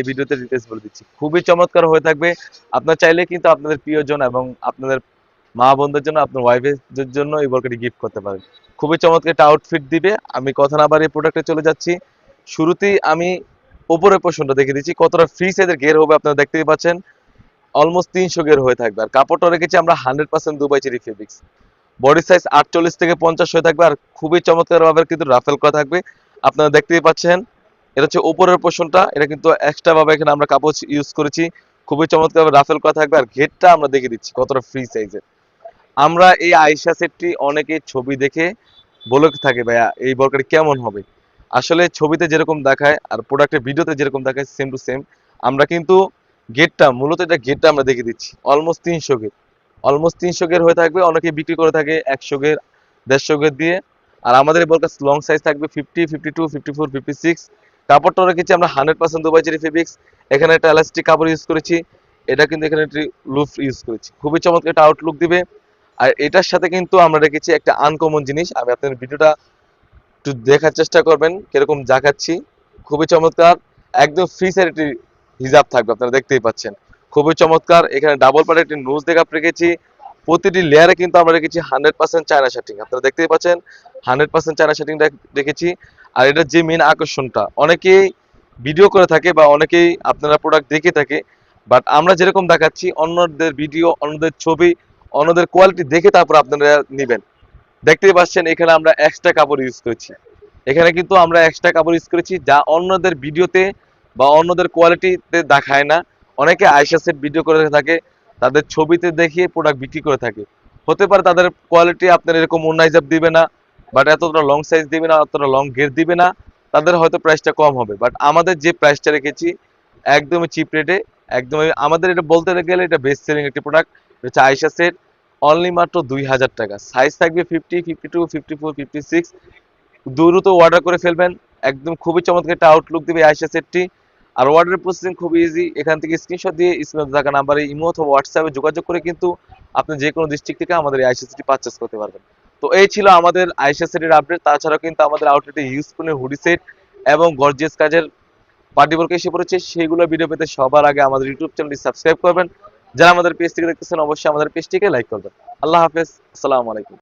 এই ভিডিওতে ডিটেলস বলে দিচ্ছি। খুবই চমৎকার হয়ে থাকবে। আপনার চাইলে কিন্তু আপনাদের প্রিয়জন এবং আপনাদের মা বোনদের জন্য, আপনার ওয়াইফের জন্য এই বোরকাটি গিফট করতে পারেন। খুবই চমৎকার একটা আউটফিট দিবে। আমি কথা না বাড়িয়ে প্রোডাক্টে চলে যাচ্ছি। শুরুতেই আমি উপরের পোর্শনটা দেখে দিচ্ছি। কতটা ফ্রি সাইজের গের হবে আপনারা দেখতেই পাচ্ছেন। অলমোস্ট তিনশো গের হয়ে থাকবে। আর কাপড়টা রেখেছি আমরা hundred percent Dubai cherry fabrics body size আটচল্লিশ থেকে পঞ্চাশ হয়ে থাকবে। আর খুবই চমৎকার ভাবে কিন্তু রাফেল করা থাকবে। আপনারা দেখতেই পাচ্ছেন এটা হচ্ছে উপরের পোর্শনটা এটা কিন্তু এক্সট্রা ভাবে এখানে আমরা কাপড় ইউজ করেছি। খুবই চমৎকার রাফেল করা থাকবে আর ঘেরটা আমরা দেখে দিচ্ছি, কতটা ফ্রি সাইজের আমরা এই আইসা সেটটি অনেকে ছবি দেখে বলে থাকে, ভাইয়া, এই বরকারি কেমন হবে? আসলে ছবিতে যেরকম দেখায় আর প্রোডাক্টের ভিডিওতে যেরকম দেখায় সেম টু সেম আমরা কিন্তু গেটটা মূলত এটা গেটটা আমরা দেখে দিচ্ছি অলমোস্ট তিনশো গেট অলমোস্ট তিনশো গের হয়ে থাকবে অনেকে বিক্রি করে থাকে একশো গের দেড়শো গের দিয়ে। আর আমাদের এই বরকার লং সাইজ থাকবে fifty fifty two fifty four fifty six কাপড়টা রেখেছি আমরা hundred percent Dubai cherry fabrics. এখানে একটা এলাস্টিক কাপড় ইউজ করেছি। এটা কিন্তু এখানে একটি লুফ ইউজ করেছি। খুবই চমৎকার একটা আউটলুক দিবে। আর এটার সাথে কিন্তু আমরা রেখেছি একটা আনকমন জিনিস। আমি আপনাদের ভিডিওটা একটু দেখার চেষ্টা করবেন, কীরকম দেখাচ্ছি। খুবই চমৎকার। একদম ফ্রি সাইড একটি হিজাব থাকবে, আপনারা দেখতেই পাচ্ছেন। খুবই চমৎকার। এখানে ডাবল পার্ট একটি নোজ দেখাপ রেখেছি। প্রতিটি লেয়ারে কিন্তু আমরা রেখেছি হান্ড্রেড পার্সেন্ট চায়না শার্টিং আপনারা দেখতেই পাচ্ছেন হান্ড্রেড পার্সেন্ট চায়না শার্টিং রেখেছি। আর এটার যে মেন আকর্ষণটা, অনেকেই ভিডিও করে থাকে বা অনেকেই আপনারা প্রোডাক্ট দেখে থাকে বাট আমরা যেরকম দেখাচ্ছি, অন্যদের ভিডিও অন্যদের ছবি, অন্যদের কোয়ালিটি দেখে তারপর আপনারা নেবেন। দেখতেই পাচ্ছেন, এখানে আমরা এক্সট্রা কাপড় ইউজ করেছি। এখানে কিন্তু আমরা এক্সট্রা কাপড় ইউজ করেছি, যা অন্যদের ভিডিওতে বা অন্যদের কোয়ালিটিতে দেখায় না। অনেকে আইসা সেট ভিডিও করে থাকে, তাদের ছবিতে দেখিয়ে প্রোডাক্ট বিক্রি করে থাকে। হতে পারে তাদের কোয়ালিটি আপনার এরকম মুন্নাইজাব দিবে না বাট এতটা লং সাইজ দিবে না, অতটা লং ঘের দিবে না, তাদের হয়তো প্রাইসটা কম হবে। বাট আমাদের যে প্রাইসটা রেখেছি, একদমই চিপ রেটে একদমই, আমাদের এটা বলতে গেলে এটা বেস্ট সেলিং একটি প্রোডাক্ট হচ্ছে আইসা সেট অনলি মাত্র দুই হাজার টাকা। সাইজ থাকবে fifty fifty two fifty four fifty six দ্রুত অর্ডার করে ফেলবেন, একদম খুবই চমৎকার একটা আউটলুক দিবে আইসা সেটটি আর অর্ডার প্রসেসিং খুব ইজি এখান থেকে স্ক্রিনশট দিয়ে স্ক্রিনে থাকা নাম্বারে ইমো অথবা হোয়াটসঅ্যাপে যোগাযোগ করে কিন্তু আপনি যে কোনো ডিস্ট্রিক্ট থেকে আমাদের এই আইসা সেটটি পারচেস করতে পারবেন। তো এই ছিল আমাদের আইসা সেটের আপডেট তাছাড়াও কিন্তু আমাদের আউটলেটে ইউজফুলের হুডি সেট এবং গর্জিয়াস কাজের পার্টি বলকে এসে পড়েছে সেগুলো ভিডিও পেতে সবার আগে আমাদের ইউটিউব চ্যানেলটি সাবস্ক্রাইব করবেন। যারা আমাদের পেজ থেকে দেখতেছেন, অবশ্যই আমাদের পেজটিকে লাইক করবেন। আল্লাহ হাফেজ, আসসালামু আলাইকুম।